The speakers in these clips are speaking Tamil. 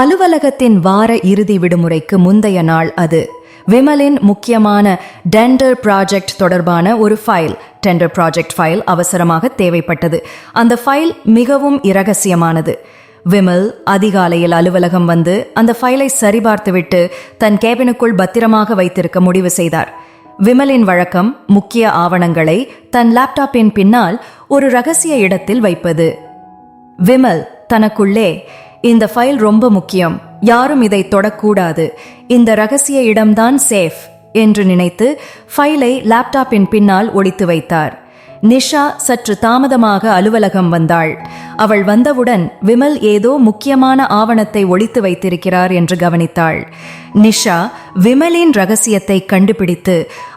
அலுவலகத்தின் வார இறுதி விடுமுறைக்கு முந்தைய நாள் அது. விமலின் முக்கியமான டெண்டர் ப்ராஜெக்ட் தொடர்பான ஒரு ஃபைல். டெண்டர் ப்ராஜெக்ட் ஃபைல் அவசரமாக தேவைப்பட்டது. அந்த ஃபைல் மிகவும் இரகசியமானது. விமல் அதிகாலையில் அலுவலகம் வந்து அந்த ஃபைலை சரிபார்த்துவிட்டு தன் கேபினுக்குள் பத்திரமாக வைத்திருக்க முடிவு செய்தார். விமலின் வழக்கம் முக்கிய ஆவணங்களை தன் லேப்டாப்பின் பின்னால் ஒரு ரகசிய இடத்தில் வைப்பது. விமல் தனக்குள்ளே இந்த ஃபைல் ரொம்ப முக்கியம். யாரும் இதை தொடக்கூடாது. இந்த ரகசிய இடம்தான் சேஃப் என்று நினைத்து ஃபைலை லேப்டாப்பின் பின்னால் ஒழித்து வைத்தார். நிஷா சற்று தாமதமாக அலுவலகம் வந்தாள். அவள் வந்தவுடன் விமல் ஏதோ முக்கியமான ஆவணத்தை ஒழித்து வைத்திருக்கிறார் என்று கவனித்தாள். நிஷா விமலின் ரகசியத்தை கண்டுபிடித்து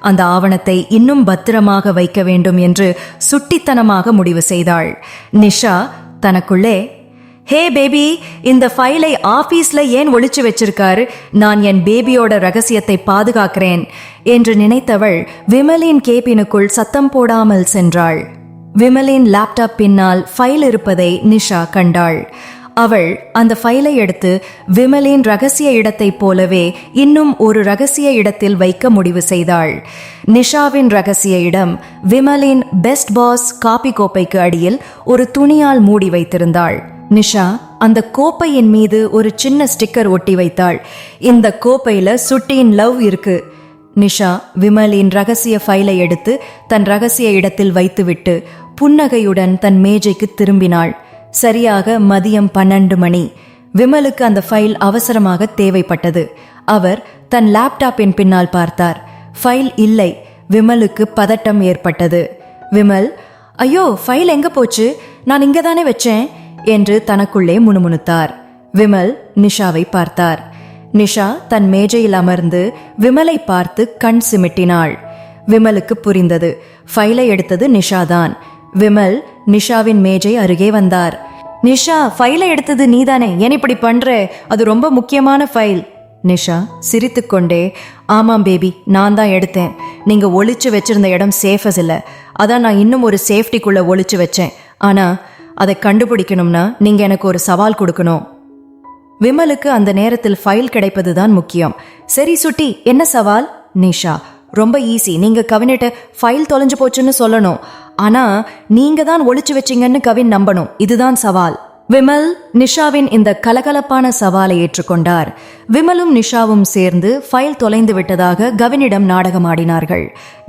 அந்த ஆவணத்தை இன்னும் பத்திரமாக வைக்க வேண்டும் என்று சுட்டித்தனமாக முடிவு செய்தாள். நிஷா தனக்குள்ளே ஹே பேபி இந்த ஃபைலை ஆபீஸ்ல ஏன் ஒளிச்சு வச்சிருக்காரு? நான் என் பேபியோட ரகசியத்தை பாதுகாக்கிறேன் என்று நினைத்தவள் விமலின் கேபினுக்குள் சத்தம் போடாமல் சென்றாள். விமலின் லேப்டாப் பின்னால் ஃபைல் இருப்பதை நிஷா கண்டாள். அவள் அந்த ஃபைலை எடுத்து விமலின் ரகசிய இடத்தைப் போலவே இன்னும் ஒரு ரகசிய இடத்தில் வைக்க முடிவு செய்தாள். நிஷாவின் ரகசிய இடம் விமலின் பெஸ்ட் பாஸ் காபி கோப்பைக்கு அடியில் ஒரு துணியால் மூடி வைத்திருந்தாள். நிஷா அந்த கோப்பையின் மீது ஒரு சின்ன ஸ்டிக்கர் ஒட்டி வைத்தாள். இந்த கோப்பையில சுட்டியின் லவ் இருக்கு. நிஷா விமலின் ரகசிய ஃபைலை எடுத்து தன் ரகசிய இடத்தில் வைத்துவிட்டு புன்னகையுடன் தன் மேஜைக்கு திரும்பினாள். சரியாக மதியம் பன்னெண்டு மணி. விமலுக்கு அந்த ஃபைல் அவசரமாக தேவைப்பட்டது. அவர் தன் லேப்டாப்பின் பின்னால் பார்த்தார். ஃபைல் இல்லை. விமலுக்கு பதட்டம் ஏற்பட்டது. விமல் ஐயோ ஃபைல் எங்க போச்சு? நான் இங்க தானே வச்சேன். என்று தனக்குள்ளே முணுமுணுத்தார். விமல் நிஷாவை பார்த்தார். நிஷா தன் மேஜையில் அமர்ந்து விமலை பார்த்து கண் சிமிட்டினாள். விமலுக்கு புரிந்தது. ஃபைலை எடுத்தது நிஷாதான். விமல் நிஷாவின் மேஜை அருகே வந்தார். நிஷா ஃபைலை எடுத்தது நீதானே? ஏன் இப்படி பண்ற? அது ரொம்ப முக்கியமான ஃபைல். நிஷா சிரித்துக்கொண்டே ஆமாம் பேபி நான் தான் எடுத்தேன். நீங்க ஒளிச்சு வச்சிருந்த இடம் சேஃபஸ் இல்லை. அதான் நான் இன்னும் ஒரு சேஃப்டிக்குள்ள ஒழிச்சு வச்சேன். ஆனா அதை கண்டுபிடிக்கணும்னா நீங்க எனக்கு ஒரு சவால் கொடுக்கணும். விமலுக்கு அந்த நேரத்தில் ஃபைல் கிடைப்பது தான் முக்கியம். சரி சுட்டி என்ன சவால்? நிஷா ரொம்ப ஈஸி நீங்க கவினிட்ட ஃபைல் தொலைஞ்சு போச்சுன்னு சொல்லணும். ஆனா நீங்க தான் ஒழிச்சு வச்சீங்கன்னு கவின் நம்பணும். இதுதான் சவால். விமல் நிஷாவின் இந்த கலகலப்பான சவாலை ஏற்றுக்கொண்டார். விமலும் நிஷாவும் சேர்ந்து ஃபைல் தொலைந்து விட்டதாக கவினிடம் நாடகமாடினார்கள்.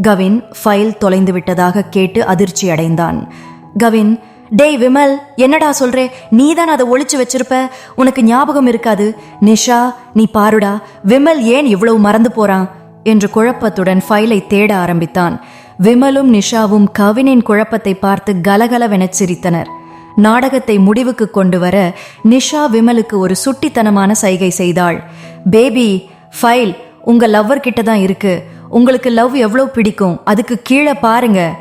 கவின் ஃபைல் தொலைந்து விட்டதாக கேட்டு அதிர்ச்சி அடைந்தான் கவின் டேய் விமல் என்னடா சொல்றே? நீ தான் அதை ஒழிச்சு வச்சிருப்ப. உனக்கு ஞாபகம் இருக்காது. நிஷா நீ பாருடா. விமல் ஏன் இவ்வளவு மறந்து போறான்? என்று குழப்பத்துடன் ஃபைலை தேட ஆரம்பித்தான். விமலும் நிஷாவும் கவினின் குழப்பத்தை பார்த்து கலகலவெனச் சிரித்தனர். நாடகத்தை முடிவுக்கு கொண்டு வர நிஷா விமலுக்கு ஒரு சுட்டித்தனமான சைகை செய்தாள். பேபி ஃபைல் உங்க லவ்வர் கிட்ட தான் இருக்கு. உங்களுக்கு லவ் எவ்வளவு பிடிக்கும்? அதுக்கு கீழே பாருங்க.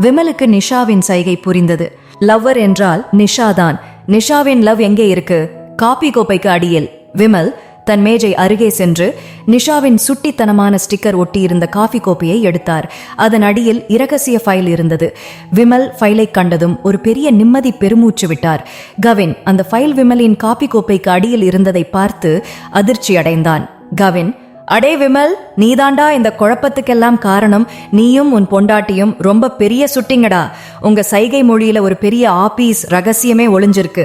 விமலுக்கு நிஷாவின் சைகை புரிந்தது. லவ்வர் என்றால் நிஷா தான் நிஷாவின் லவ் எங்கே இருக்கு? காபி கோப்பைக்கு அடியில். விமல் தன் மேஜை அருகே சென்று நிஷாவின் சுட்டித்தனமான ஸ்டிக்கர் ஒட்டியிருந்த காஃபி கோப்பையை எடுத்தார். அதன் அடியில் இரகசிய ஃபைல் இருந்தது. விமல் ஃபைலை கண்டதும் ஒரு பெரிய நிம்மதி பெருமூச்சு விட்டார். கவின் அந்த ஃபைல் விமலின் காபி கோப்பைக்கு அடியில் இருந்ததை பார்த்து அதிர்ச்சி அடைந்தான் கவின் அடே விமல் நீதாண்டா இந்த குழப்பத்துக்கெல்லாம் காரணம். நீயும் உன் பொண்டாட்டியும் ரொம்ப பெரிய சுட்டிங்கடா. உங்க சைகை மொழியில ஒரு பெரிய ஆபீஸ் ரகசியமே ஒளிஞ்சிருக்கு.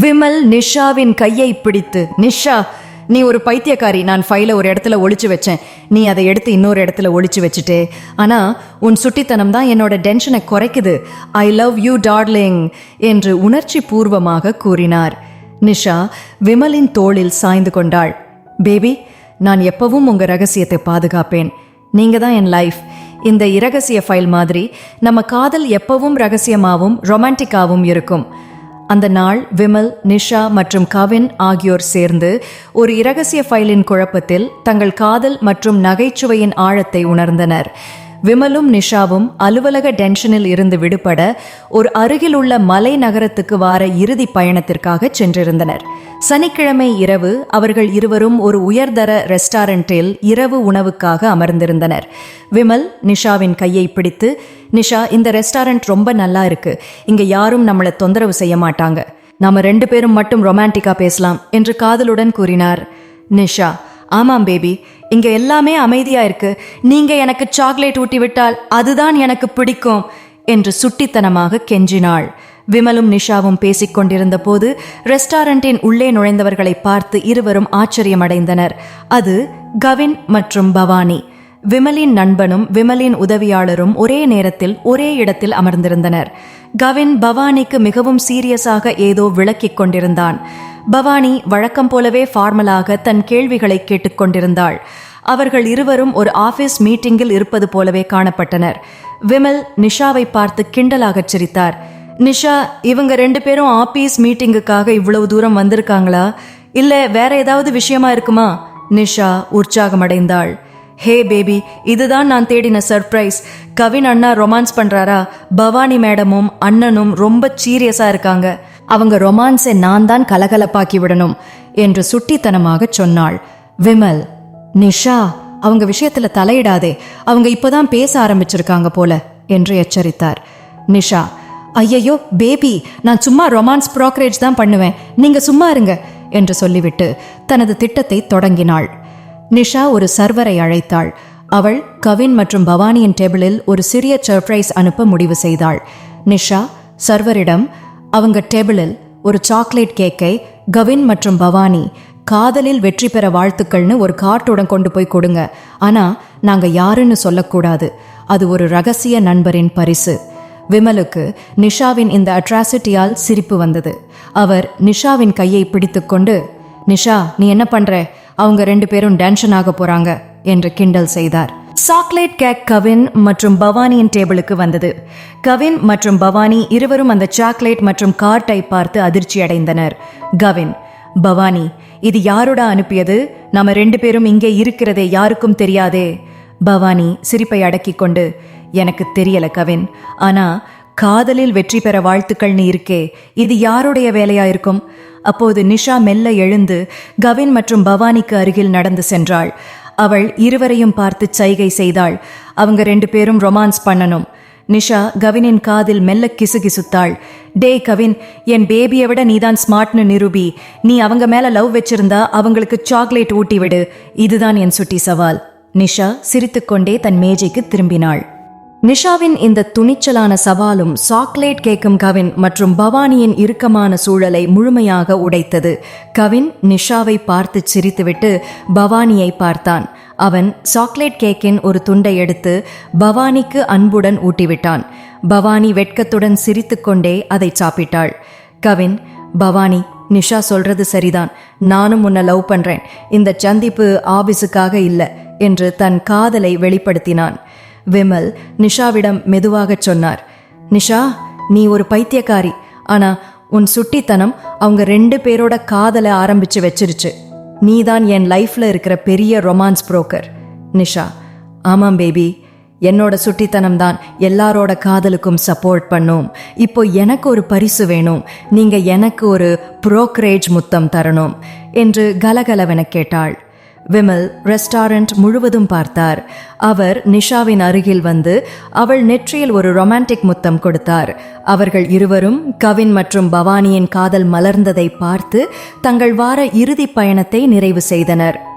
விமல் நிஷாவின் கையை பிடித்து நிஷா நீ ஒரு பைத்தியக்காரி. நான் ஃபைலை ஒரு இடத்துல ஒழிச்சு வச்சேன். நீ அதை எடுத்து இன்னொரு இடத்துல ஒழிச்சு வச்சுட்டே. ஆனா உன் சுட்டித்தனம் தான் என்னோட டென்ஷனை குறைக்குது. ஐ லவ் யூ டார்லிங் என்று உணர்ச்சி பூர்வமாக கூறினார். நிஷா விமலின் தோளில் சாய்ந்து கொண்டாள். பேபி நான் எப்பவும் உங்க ரகசியத்தை பாதுகாப்பேன். நீங்க தான் என் லைஃப். இந்த இரகசிய ஃபைல் மாதிரி நம்ம காதல் எப்பவும் ரகசியமாகவும் ரொமான்டிக்காகவும் இருக்கும். அந்த நாள் விமல் நிஷா மற்றும் கவின் ஆகியோர் சேர்ந்து ஒரு இரகசிய ஃபைலின் குழப்பத்தில் தங்கள் காதல் மற்றும் நகைச்சுவையின் ஆழத்தை உணர்ந்தனர். விமலும் நிஷாவும் அலுவலக டென்ஷனில் இருந்து விடுபட ஒரு அருகிலுள்ள மலை நகரத்துக்கு வார இறுதி பயணத்திற்காக சென்றிருந்தனர். சனிக்கிழமை இரவு அவர்கள் இருவரும் ஒரு உயர்தர ரெஸ்டாரண்டில் இரவு உணவுக்காக அமர்ந்திருந்தனர். விமல் நிஷாவின் கையை பிடித்து நிஷா இந்த ரெஸ்டாரண்ட் ரொம்ப நல்லா இருக்கு. இங்க யாரும் நம்மளை தொந்தரவு செய்ய மாட்டாங்க. நாம ரெண்டு பேரும் மட்டும் ரொமான்டிக்கா பேசலாம் என்று காதலுடன் கூறினார் நிஷா. ஆமாம் பேபி. இங்க எல்லாமே அமைதியா இருக்கு. நீங்க எனக்கு சாக்லேட் ஊட்டி விட்டால் அதுதான் எனக்கு பிடிக்கும் என்று சுட்டித்தனமாக கெஞ்சினாள். விமலும் நிஷாவும் பேசிக் கொண்டிருந்த போது ரெஸ்டாரண்டின் உள்ளே நுழைந்தவர்களை பார்த்து இருவரும் ஆச்சரியமடைந்தனர். அது கவின் மற்றும் பவானி. விமலின் நண்பனும் விமலின் உதவியாளரும் ஒரே நேரத்தில் ஒரே இடத்தில் அமர்ந்திருந்தனர். கவின் பவானிக்கு மிகவும் சீரியஸாக ஏதோ விளக்கிக் கொண்டிருந்தான். பவானி வழக்கம் போலவே ஃபார்மலாக தன் கேள்விகளை கேட்டுக்கொண்டிருந்தாள் அவர்கள் இருவரும் ஒரு ஆபீஸ் மீட்டிங்கில் இருப்பது போலவே காணப்பட்டனர். விமல் நிஷாவை பார்த்து கிண்டலாகச் சிரித்தார். நிஷா இவங்க ரெண்டு பேரும் ஆபீஸ் மீட்டிங்குக்காக இவ்வளவு தூரம் வந்திருக்காங்களா? இல்ல வேற ஏதாவது விஷயமா இருக்குமா? நிஷா உற்சாகமடைந்தாள். ஹே பேபி இதுதான் நான் தேடின சர்ப்ரைஸ் கவின் அண்ணா ரொமான்ஸ் பண்றாரா? பவானி மேடமும் அண்ணனும் ரொம்ப சீரியஸா இருக்காங்க. அவங்க ரொமான்ஸை நான் தான் கலகலப்பாக்கி விடணும் என்று சுட்டித்தனமாக சொன்னாள். விமல் நிஷா அவங்க விஷயத்துல தலையிடாதே. அவங்க இப்போதான் பேச ஆரம்பிச்சிருக்காங்க போல என்று எச்சரித்தார். நிஷா ஐயையோ பேபி நான் சும்மா ரொமான்ஸ் ப்ரோக்கரேஜ் தான் பண்ணுவேன். நீங்க சும்மா இருங்க என்று சொல்லிவிட்டு தனது திட்டத்தை தொடங்கினாள். நிஷா ஒரு சர்வரை அழைத்தாள். அவள் கவின் மற்றும் பவானியின் டேபிளில் ஒரு சிறிய சர்ப்ரைஸ் அனுப்ப முடிவு செய்தாள். நிஷா சர்வரிடம் அவங்க டேபிளில் ஒரு சாக்லேட் கேக்கை கவின் மற்றும் பவானி காதலில் வெற்றி பெற வாழ்த்துக்கள்னு ஒரு கார்ட்டுடன் கொண்டு போய் கொடுங்க. ஆனா நாங்க யாருன்னு சொல்லக்கூடாது. அது ஒரு ரகசிய நண்பரின் பரிசு. விமலுக்கு நிஷாவின் இந்த அட்ராசிட்டியால் சிரிப்பு வந்தது. அவர் நிஷாவின் கையை பிடித்துக்கொண்டு நிஷா நீ என்ன பண்ற? அவங்க ரெண்டு பேரும் டென்ஷன் ஆக போறாங்க என்று கிண்டல் செய்தார். சாக்லேட் கேக் கவின் மற்றும் பவானியின் டேபிளுக்கு வந்தது. கவின் மற்றும் பவானி இருவரும் அந்த சாக்லேட் மற்றும் கார்ட்டை பார்த்து அதிர்ச்சி அடைந்தனர். கவின் பவானி இது யாரோட அனுப்பியது? நாம ரெண்டு பேரும் இங்கே இருக்கிறதே யாருக்கும் தெரியாதே. பவானி சிரிப்பை அடக்கிக் கொண்டு எனக்கு தெரியல கவின். ஆனா காதலில் வெற்றி பெற வாழ்த்துக்கள்னு இருக்கே இது யாருடைய வேலையா இருக்கும்? அப்போது நிஷா மெல்ல எழுந்து கவின் மற்றும் பவானிக்கு அருகில் நடந்து சென்றாள். அவள் இருவரையும் பார்த்து சைகை செய்தாள். அவங்க ரெண்டு பேரும் ரொமான்ஸ் பண்ணணும். நிஷா கவினின் காதில் மெல்ல கிசுகிசுத்தாள். டே கவின் என் பேபியை விட நீதான் ஸ்மார்ட்னு நிரூபி. நீ அவங்க மேல லவ் வச்சிருந்தா அவங்களுக்கு சாக்லேட் ஊட்டி விடு. இதுதான் என் சுட்டி சவால். நிஷா சிரித்துக்கொண்டே தன் மேஜைக்கு திரும்பினாள். நிஷாவின் இந்த துணிச்சலான சவாலும் சாக்லேட் கேக்கும் கவின் மற்றும் பவானியின் இறுக்கமான சூழலை முழுமையாக உடைத்தது. கவின் நிஷாவை பார்த்து சிரித்துவிட்டு பவானியை பார்த்தான். அவன் சாக்லேட் கேக்கின் ஒரு துண்டை எடுத்து பவானிக்கு அன்புடன் ஊட்டிவிட்டான். பவானி வெட்கத்துடன் சிரித்துக்கொண்டே அதை சாப்பிட்டாள். கவின் பவானி நிஷா சொல்றது சரிதான். நானும் உன்னை லவ் பண்றேன். இந்த சந்திப்பு ஆபீஸுக்காக இல்லை என்று தன் காதலை வெளிப்படுத்தினான். விமல் நிஷாவிடம் மெதுவாகச் சொன்னார். நிஷா நீ ஒரு பைத்தியக்காரி. ஆனா உன் சுட்டித்தனம் அவங்க ரெண்டு பேரோட காதலை ஆரம்பிச்சு வச்சிருச்சு. நீ தான் என் லைஃப்ல இருக்கிற பெரிய ரொமான்ஸ் புரோக்கர். நிஷா ஆமாம் பேபி. என்னோட சுட்டித்தனம் தான் எல்லாரோட காதலுக்கும் சப்போர்ட் பண்ணும். இப்போ எனக்கு ஒரு பரிசு வேணும். நீங்க எனக்கு ஒரு புரோக்கரேஜ் முத்தம் தரணும். என்று கலகலவென கேட்டாள். விமல் ரெஸ்டாரண்ட் முழுவதும் பார்த்தார். அவர் நிஷாவின் அருகில் வந்து அவள் நெற்றியில் ஒரு ரொமான்டிக் முத்தம் கொடுத்தார். அவர்கள் இருவரும் கவின் மற்றும் பவானியின் காதல் மலர்ந்ததை பார்த்து தங்கள் வார இறுதி பயணத்தை நிறைவு செய்தனர்.